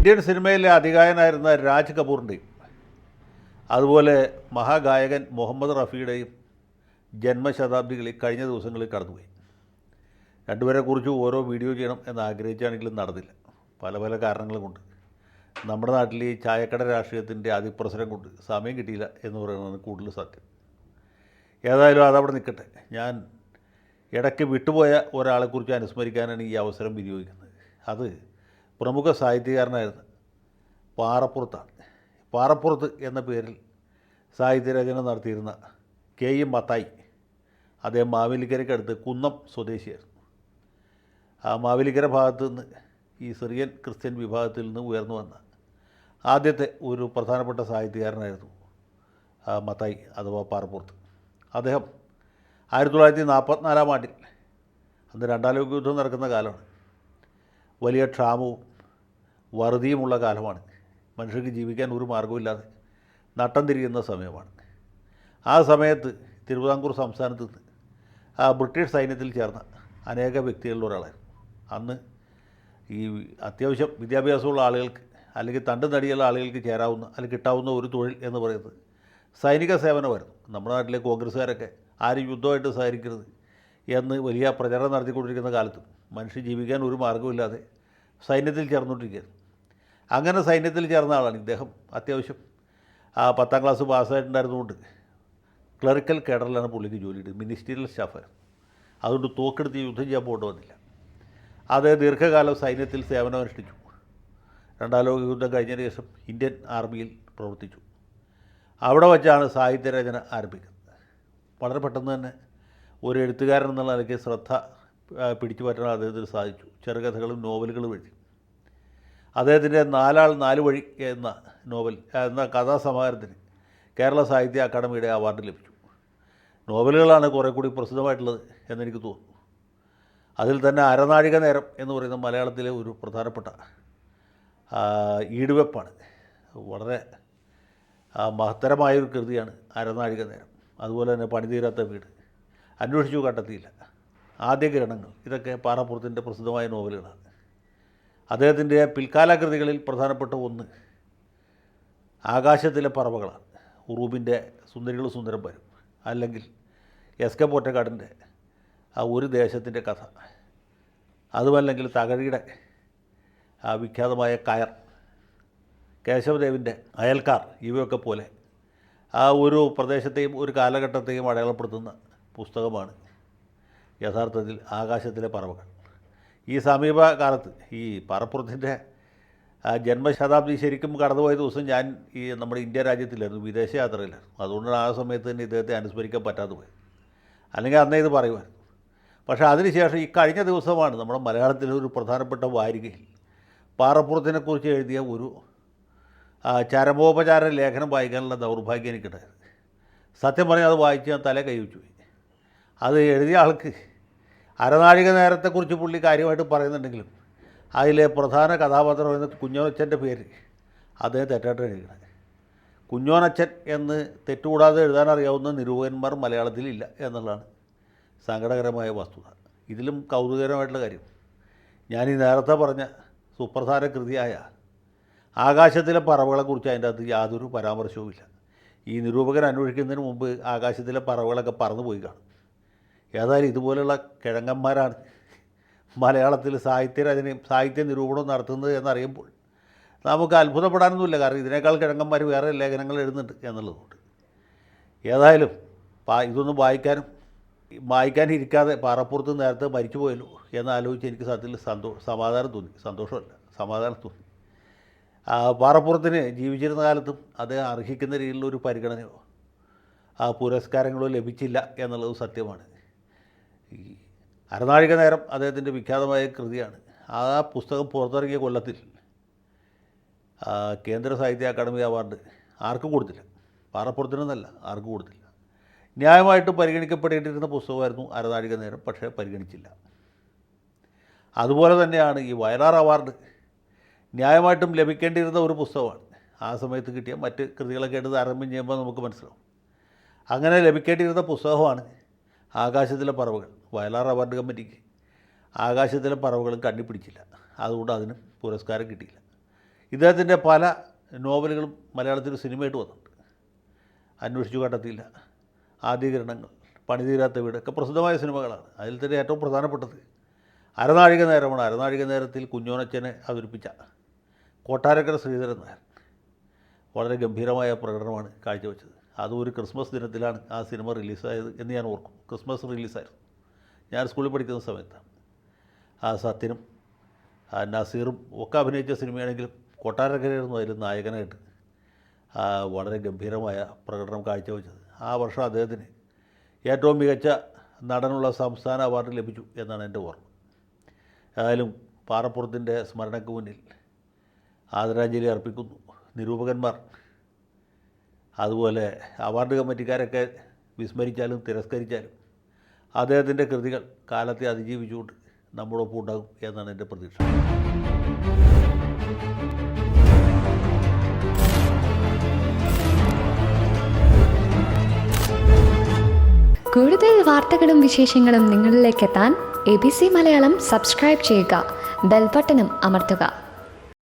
Indian സിനിമയിലെ അധികായനായിരുന്ന രാജ് കപൂറിന്റെയും അതുപോലെ മഹാഗായകൻ മുഹമ്മദ് റഫിയുടെയും ജന്മശതാബ്ദികളിൽ കഴിഞ്ഞ ദിവസങ്ങളിൽ കടന്നുപോയി. രണ്ടുപേരെ കുറിച്ച് ഓരോ വീഡിയോ ചെയ്യണം എന്ന് ആഗ്രഹിച്ചാണെങ്കിലും നടന്നില്ല. പല പല കാരണങ്ങൾ കൊണ്ട് നമ്മുടെ നാട്ടിൽ ഈ ചായക്കട രാഷ്ട്രീയത്തിന്റെ അതിപ്രസരം കൊണ്ട് സമയം കിട്ടിയില്ല എന്ന് പറയുന്നത് കൂടുതൽ സത്യം. ഏതായാലും അതവിടെ നിൽക്കട്ടെ. ഞാൻ ഇടയ്ക്ക് വിട്ടുപോയ ഒരാളെക്കുറിച്ച് അനുസ്മരിക്കാനാണ് ഈ അവസരം വിനിയോഗിക്കുന്നത്. അത് പ്രമുഖ സാഹിത്യകാരനായിരുന്നു. പാറപ്പുറത്താണ്. പാറപ്പുറത്ത് എന്ന പേരിൽ സാഹിത്യരചന നടത്തിയിരുന്ന കെ എം മത്തായി. അദ്ദേഹം മാവേലിക്കരയ്ക്കടുത്ത് കുന്നം സ്വദേശിയായിരുന്നു. ആ മാവേലിക്കര ഭാഗത്ത് നിന്ന് ഈ സിറിയൻ ക്രിസ്ത്യൻ വിഭാഗത്തിൽ നിന്ന് ഉയർന്നു വന്ന ആദ്യത്തെ ഒരു പ്രധാനപ്പെട്ട സാഹിത്യകാരനായിരുന്നു മത്തായി അഥവാ പാറപ്പുറത്ത്. അദ്ദേഹം ആയിരത്തി തൊള്ളായിരത്തി നാൽപ്പത്തിനാലാം ആണ്ടിൽ അന്ന് രണ്ടാം ലോക യുദ്ധം നടക്കുന്ന കാലമാണ്. വലിയ ക്ഷാമവും വറുതിയുമുള്ള കാലമാണ്. മനുഷ്യർക്ക് ജീവിക്കാൻ ഒരു മാർഗമില്ലാതെ നട്ടം തിരിയുന്ന സമയമാണ്. ആ സമയത്ത് തിരുവിതാംകൂർ സംസ്ഥാനത്ത് ആ ബ്രിട്ടീഷ് സൈന്യത്തിൽ ചേർന്ന അനേക വ്യക്തികളിൽ ഒരാളായിരുന്നു. അന്ന് ഈ അത്യാവശ്യം വിദ്യാഭ്യാസമുള്ള ആളുകൾക്ക് അല്ലെങ്കിൽ തണ്ട് നടിയുള്ള ആളുകൾക്ക് ചേരാവുന്ന അല്ലെങ്കിൽ കിട്ടാവുന്ന ഒരു തൊഴിൽ എന്ന് പറയുന്നത് സൈനിക സേവനമായിരുന്നു. നമ്മുടെ നാട്ടിലെ കോൺഗ്രസ്സുകാരൊക്കെ ആരും യുദ്ധമായിട്ട് സഹകരിക്കരുത് എന്ന് വലിയ പ്രചാരണം നടത്തിക്കൊണ്ടിരിക്കുന്ന കാലത്ത് മനുഷ്യൻ ജീവിക്കാൻ ഒരു മാർഗമില്ലാതെ സൈന്യത്തിൽ ചേർന്നുകൊണ്ടിരിക്കുകയായിരുന്നു. അങ്ങനെ സൈന്യത്തിൽ ചേർന്ന ആളാണ് ഇദ്ദേഹം അത്യാവശ്യം. ആ പത്താം ക്ലാസ് പാസ്സായിട്ടുണ്ടായിരുന്നുകൊണ്ട് ക്ലറിക്കൽ കേഡറിലാണ് പുള്ളിക്ക് ജോലി കിട്ടിയത് മിനിസ്റ്റീരിയൽ സ്റ്റാഫായിരുന്നു അതുകൊണ്ട് തോക്കെടുത്ത് യുദ്ധം ചെയ്യാൻ പോകേണ്ടി വന്നില്ല അത് ദീർഘകാലം സൈന്യത്തിൽ സേവനമനുഷ്ഠിച്ചു രണ്ടാം ലോക യുദ്ധം കഴിഞ്ഞതിന് ശേഷം ഇന്ത്യൻ ആർമിയിൽ പ്രവർത്തിച്ചു. അവിടെ വച്ചാണ് സാഹിത്യരചന ആരംഭിക്കുന്നത്. വളരെ പെട്ടെന്ന് തന്നെ ഒരു എഴുത്തുകാരൻ എന്നുള്ള നിലയ്ക്ക് ശ്രദ്ധ പിടിച്ചു പറ്റാൻ അദ്ദേഹത്തിന് സാധിച്ചു. ചെറുകഥകളും നോവലുകളും എഴുതി. അദ്ദേഹത്തിന്റെ നാലാൾ നാല് വഴി എന്ന നോവൽ എന്ന കഥാസമാഹാരത്തിന് കേരള സാഹിത്യ അക്കാദമിയുടെ അവാർഡ് ലഭിച്ചു. നോവലുകളാണ് കുറേ കൂടി പ്രസിദ്ധമായിട്ടുള്ളത് എന്നെനിക്ക് തോന്നുന്നു. അതിൽ തന്നെ അരനാഴിക നേരം എന്ന് പറയുന്ന മലയാളത്തിലെ ഒരു പ്രധാനപ്പെട്ട ഈടുവെപ്പാണ്. വളരെ മഹത്തരമായൊരു കൃതിയാണ് അരനാഴിക നേരം. അതുപോലെ തന്നെ പണിതീരാത്ത വീട്. അന്വേഷിച്ചു കണ്ടെത്തിയില്ല. ആദ്യ കിരണങ്ങൾ ഇതൊക്കെ പാറപ്പുറത്തിന്റെ പ്രസിദ്ധമായ നോവലുകളാണ്. അദ്ദേഹത്തിന്റെ പിൽക്കാലാകൃതികളിൽ പ്രധാനപ്പെട്ട ഒന്ന് ആകാശത്തിലെ പറവകളാണ്. ഉറൂബിന്റെ സുന്ദരികൾ സുന്ദരം വരും. അല്ലെങ്കിൽ എസ് കെ പോറ്റക്കാടിന്റെ ആ ഒരു ദേശത്തിന്റെ കഥ. അതുമല്ലെങ്കിൽ തകഴിയുടെ ആ വിഖ്യാതമായ കയർ. കേശവദേവിന്റെ അയൽക്കാർ ഇവയൊക്കെ പോലെ ആ ഒരു പ്രദേശത്തെയും ഒരു കാലഘട്ടത്തെയും അടയാളപ്പെടുത്തുന്ന പുസ്തകമാണ് യഥാർത്ഥത്തിൽ ആകാശത്തിലെ പറവകൾ. ഈ സമീപകാലത്ത് ഈ പറപ്പുറത്തിന്റെ ജന്മശതാബ്ദി ശരിക്കും കടന്നുപോയ ദിവസം ഞാൻ ഈ നമ്മുടെ ഇന്ത്യ രാജ്യത്തിലായിരുന്നു വിദേശ യാത്രയിലായിരുന്നു. അതുകൊണ്ടാണ് ആ സമയത്ത് തന്നെ ഇദ്ദേഹത്തെ അനുസ്മരിക്കാൻ പറ്റാതെ പോയി അല്ലെങ്കിൽ അന്നേ ഇത് പറയുമായിരുന്നു. പക്ഷേ അതിനുശേഷം ഈ കഴിഞ്ഞ ദിവസമാണ് നമ്മുടെ മലയാളത്തിലെ ഒരു പ്രധാനപ്പെട്ട വാരികയിൽ പാറപ്പുറത്തിനെക്കുറിച്ച് എഴുതിയ ഒരു ചരമോപചാര ലേഖനം വായിക്കാനുള്ള ദൗർഭാഗ്യം എനിക്കുണ്ടായത്. സത്യം പറഞ്ഞാൽ അത് വായിച്ച് ഞാൻ തല കൈവച്ചു അത് എഴുതിയ ആൾക്ക് അരനാഴിക നേരത്തെക്കുറിച്ച് പുള്ളി കാര്യമായിട്ട് പറയുന്നുണ്ടെങ്കിലും അതിലെ പ്രധാന കഥാപാത്രം എന്ന കുഞ്ഞോനച്ഛന്റെ പേര് അദ്ദേഹം തെറ്റായിട്ട് എഴുതിയത് കുഞ്ഞോനച്ഛൻ എന്ന് തെറ്റുകൂടാതെ എഴുതാൻ അറിയാവുന്ന നിരൂപകന്മാർ മലയാളത്തിലില്ല എന്നുള്ളതാണ് സങ്കടകരമായ വസ്തുത. ഇതിലും കൗതുകകരമായിട്ടുള്ള കാര്യം. ഞാൻ ഈ നേരത്തെ പറഞ്ഞ സുപ്രധാന കൃതിയായ ആകാശത്തിലെ പറവുകളെക്കുറിച്ച് അതിന്റെ അകത്ത് യാതൊരു പരാമർശവുമില്ല. ഈ നിരൂപകൻ അന്വേഷിക്കുന്നതിന് മുമ്പ് ആകാശത്തിലെ പറവുകളൊക്കെ പറന്നു പോയി കാണും. ഏതായാലും ഇതുപോലെയുള്ള കിഴങ്ങന്മാരാണ് മലയാളത്തിൽ സാഹിത്യരചനയും സാഹിത്യ നിരൂപണവും നടത്തുന്നത് എന്നറിയുമ്പോൾ നമുക്ക് അത്ഭുതപ്പെടാനൊന്നുമില്ല. കാരണം ഇതിനേക്കാൾ കിഴങ്ങന്മാർ വേറെ ലേഖനങ്ങൾ എഴുതുന്നുണ്ട് എന്നുള്ളതുകൊണ്ട്. ഏതായാലും ഇതൊന്നും വായിക്കാനും വായിക്കാനിരിക്കാതെ പാറപ്പുറത്ത് നേരത്തെ മരിച്ചു പോയല്ലോ എന്നാലോചിച്ച് എനിക്ക് സത്യത്തിൽ സന്തോ സമാധാനം തോന്നി. സന്തോഷമല്ല സമാധാനം തോന്നി. പാറപ്പുറത്തിന് ജീവിച്ചിരുന്ന കാലത്തും അദ്ദേഹം അർഹിക്കുന്ന രീതിയിലുള്ള ഒരു പരിഗണനയോ ആ പുരസ്കാരങ്ങളോ ലഭിച്ചില്ല എന്നുള്ളത് സത്യമാണ്. ഈ അരനാഴിക നേരം അദ്ദേഹത്തിന്റെ വിഖ്യാതമായ കൃതിയാണ്. ആ പുസ്തകം പുറത്തിറങ്ങിയ കൊല്ലത്തിൽ കേന്ദ്ര സാഹിത്യ അക്കാദമി അവാർഡ് ആർക്കും കൊടുത്തില്ല. പാറപ്പുറത്തിനൊന്നല്ല ആർക്കും കൊടുത്തില്ല. ന്യായമായിട്ട് പരിഗണിക്കപ്പെടേണ്ടിയിരുന്ന പുസ്തകമായിരുന്നു അരനാഴിക നേരം പക്ഷേ പരിഗണിച്ചില്ല. അതുപോലെ തന്നെയാണ് ഈ വയലാർ അവാർഡ് ന്യായമായിട്ടും ലഭിക്കേണ്ടിയിരുന്ന ഒരു പുസ്തകമാണ്. ആ സമയത്ത് കിട്ടിയ മറ്റ് കൃതികളൊക്കെ എടുത്ത് താരതമ്യം ചെയ്യുമ്പോൾ നമുക്ക് മനസ്സിലാവും. അങ്ങനെ ലഭിക്കേണ്ടിയിരുന്ന പുസ്തകമാണ് ആകാശത്തിലെ പറവകൾ. വയലാർ അവാർഡ് കമ്മിറ്റിക്ക് ആകാശത്തിലെ പറവകളും കണ്ണിപ്പിടിച്ചില്ല. അതുകൊണ്ട് അതിന് പുരസ്കാരം കിട്ടിയില്ല. ഇദ്ദേഹത്തിന്റെ പല നോവലുകളും മലയാളത്തിൽ സിനിമയായിട്ട് വന്നിട്ടുണ്ട്. അന്വേഷിച്ചു കണ്ടെത്തിയില്ല. ആദ്യകിരണങ്ങൾ പണിതീരാത്ത വീട് ഒക്കെ പ്രസിദ്ധമായ സിനിമകളാണ്. അതിൽ തന്നെ ഏറ്റവും പ്രധാനപ്പെട്ടത് അരനാഴിക നേരമാണ്. അരനാഴിക നേരത്തിൽ കുഞ്ഞോനച്ചനെ അവതരിപ്പിച്ച കൊട്ടാരക്കര ശ്രീധരൻ നായർ. വളരെ ഗംഭീരമായ പ്രകടനമാണ് കാഴ്ചവെച്ചത്. അതും ഒരു ക്രിസ്മസ് ദിനത്തിലാണ് ആ സിനിമ റിലീസായത് എന്ന് ഞാൻ ഓർക്കും. ക്രിസ്മസ് റിലീസായിരുന്നു. ഞാൻ സ്കൂളിൽ പഠിക്കുന്ന സമയത്താണ് ആ സത്യനും നസീറും ഒക്കെ അഭിനയിച്ച സിനിമയാണെങ്കിലും കൊട്ടാരക്കരയായിരുന്നു അതിൽ നായകനായിട്ട് വളരെ ഗംഭീരമായ പ്രകടനം കാഴ്ചവെച്ചത്. ആ വർഷം അദ്ദേഹത്തിന് ഏറ്റവും മികച്ച നടനുള്ള സംസ്ഥാന അവാർഡ് ലഭിച്ചു എന്നാണ് എന്റെ ഓർമ്മ. ഏതായാലും പാറപ്പുറത്തിന്റെ സ്മരണയ്ക്ക് മുന്നിൽ ആദരാഞ്ജലി അർപ്പിക്കുന്നു നിരൂപകന്മാർ. അതുപോലെ അവാർഡ് കമ്മിറ്റിക്കാരൊക്കെ വിസ്മരിച്ചാലും തിരസ്കരിച്ചാലും അദ്ദേഹത്തിന്റെ കൃതികൾ കാലത്തെ അതിജീവിച്ചുകൊണ്ട് നമ്മളൊപ്പം ഉണ്ടാകും എന്നാണ് എന്റെ പ്രതീക്ഷ. കൂടുതൽ വാർത്തകളും വിശേഷങ്ങളും നിങ്ങളിലേക്ക് എത്താൻ A B C Malayalam subscribe ചെയ്യുക ബെൽബട്ടനും അമർത്തുക.